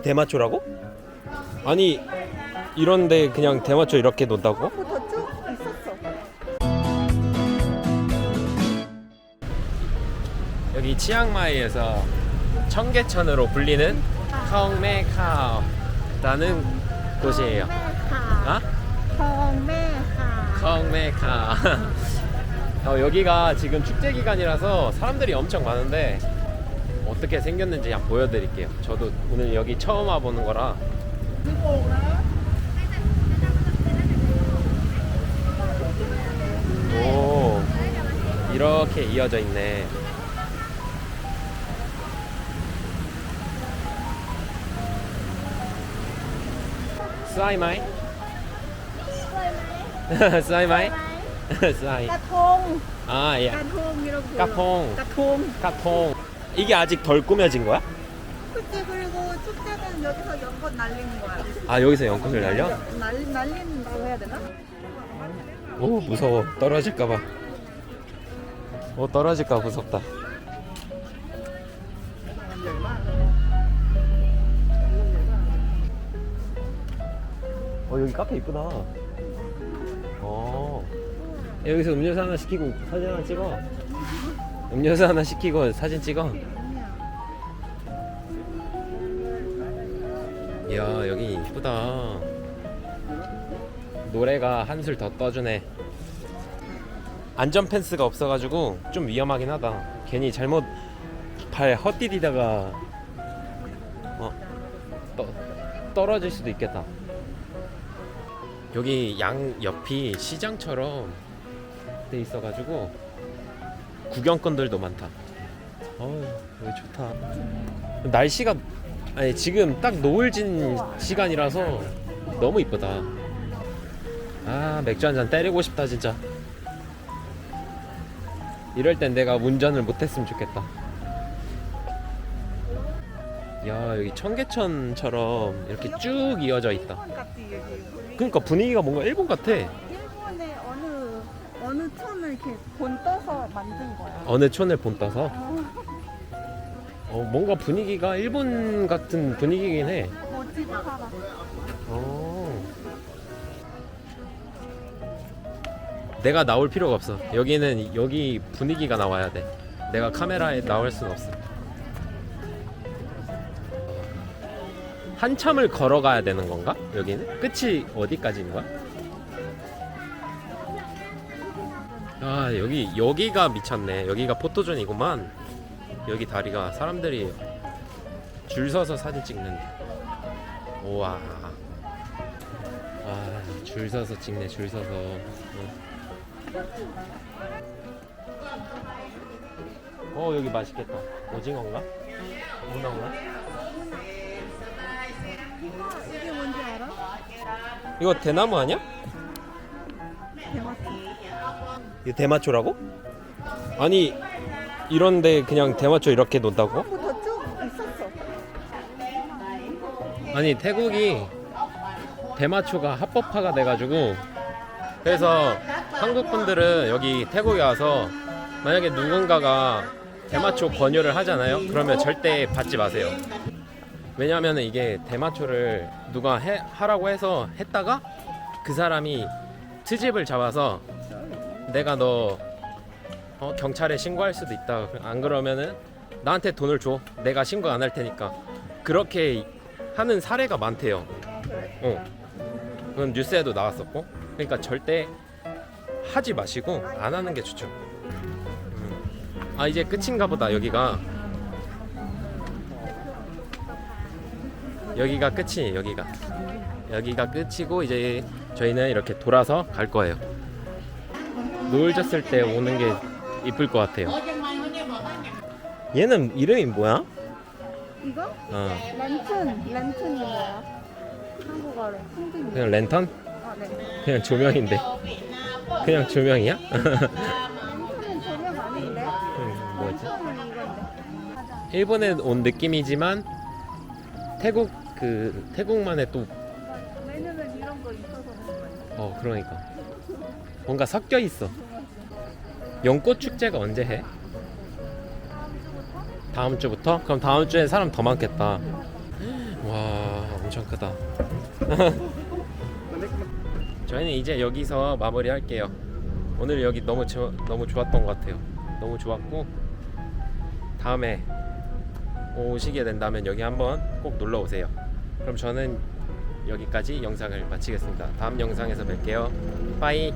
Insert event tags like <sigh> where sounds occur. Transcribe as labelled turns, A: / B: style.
A: 대마초라고? 아니 이런데 그냥 대마초 이렇게 놓는다고?
B: 어, 더 있었어.
A: 여기 치앙마이에서 청계천으로 불리는 컹메카오라는 곳이에요. 아?
B: 콩메카.
A: 컹메카 어, 여기가 지금 축제 기간이라서 사람들이 엄청 많은데 어떻게 생겼는지 한번 보여드릴게요. 저도 오늘 여기 처음 와보는 거라. 오, 이렇게 이어져 있네. 스와이마이? 스와이마이? 스와이.
B: กระทง
A: 아, 예.
B: กระทง이렇게
A: 까퐁.
B: กระทง
A: 까통. 이게 아직 덜 꾸며진 거야?
B: 그치 그리고 축제는 여기서 연꽃 날리는 거야.
A: 아, 여기서 연꽃을 날려?
B: 날 날린다고 해야 되나?
A: 오, 무서워. 떨어질까 봐. 오, 떨어질까 봐 무섭다. 어, 여기 카페 이쁘다. 어. 여기서 음료수 하나 시키고 사진 하나 찍어. 음료수 하나 시키고 사진 찍어. 이야, 여기 이쁘다. 노래가 한술 더 떠주네. 안전 펜스가 없어가지고 좀 위험하긴 하다. 괜히 잘못 발 헛디디다가 어 떠, 떨어질 수도 있겠다. 여기 양 옆이 시장처럼 돼 있어가지고 구경꾼들도 많다. 어 여기 좋다. 날씨가 아니 지금 딱 노을 진 시간이라서 너무 이쁘다. 아 맥주 한 잔 때리고 싶다 진짜. 이럴 땐 내가 운전을 못했으면 좋겠다. 야 여기 청계천처럼 이렇게 쭉 이어져 있다. 그러니까 분위기가 뭔가 일본 같아.
B: 어느 촌을 이렇게 본 떠서 만든 거야.
A: 어느 촌을 본 떠서
B: 어,
A: 어, 뭔가 분위기가 일본 같은 분위기긴 해.
B: 멋지다 살아.
A: 어. 내가 나올 필요가 없어. 여기는 여기 분위기가 나와야 돼. 내가 카메라에 나올 수는 없어. 한참을 걸어가야 되는 건가? 여기는 끝이 어디까지인 거야? 아 여기 여기가 미쳤네. 여기가 포토존이구만. 여기 다리가 사람들이 줄 서서 사진 찍는. 우와. 아, 줄 서서 찍네, 줄 서서. 어, 어, 여기 맛있겠다. 오징어인가? 문어인가?
B: 이게 뭔지 알아?
A: 이거 대나무 아니야?
B: 대마초.
A: 대마초라고? 아니, 이런데 그냥 대마초 이렇게
B: 있었어.
A: 아니 태국이 대마초가 합법화가 돼가지고 그래서 한국 분들은 여기 태국에 와서 만약에 누군가가 대마초 권유를 하잖아요 그러면 절대 받지 마세요 왜냐하면 이게 대마초를 누가 해, 하라고 해서 했다가 그 사람이 트집을 잡아서 내가 너 어, 경찰에 신고할 수도 있다 안 그러면은 나한테 돈을 줘 내가 신고 안 할 테니까 그렇게 하는 사례가 많대요. 어. 그건 뉴스에도 나왔었고. 그러니까 절대 하지 마시고 안 하는 게 좋죠. 음. 아 이제 끝인가 보다 여기가. 여기가 끝이에요. 여기가. 여기가 끝이고 이제 저희는 이렇게 돌아서 갈 거예요. 노을 졌을 때 오는 게 이쁠 것 같아요. 얘는 이름이 뭐야?
B: 이거?
A: 어.
B: 랜튼이 뭐야? 한국어로. 풍등이.
A: 그냥 랜턴?
B: 아, 네.
A: 그냥 조명인데. 그냥 조명이야?
B: 랜턴은 조명 아닌데?
A: 음, 뭐지?
B: 랜턴은 이건데.
A: 일본에 온 느낌이지만 태국 그 태국만의 또
B: 왜냐면 이런 거 있어서 그런 거야.
A: 어 그러니까 뭔가 섞여 있어. 연꽃 축제가 언제 해? 다음 주부터? 그럼 다음 주에 사람 더 많겠다. 와 엄청 크다 <laughs> 저희는 이제 여기서 마무리 할게요 오늘 여기 너무 저, 너무 좋았던 것 같아요 너무 좋았고 다음에 오시게 된다면 여기 한번 꼭 놀러 오세요 그럼 저는 여기까지 영상을 마치겠습니다 다음 영상에서 뵐게요 빠이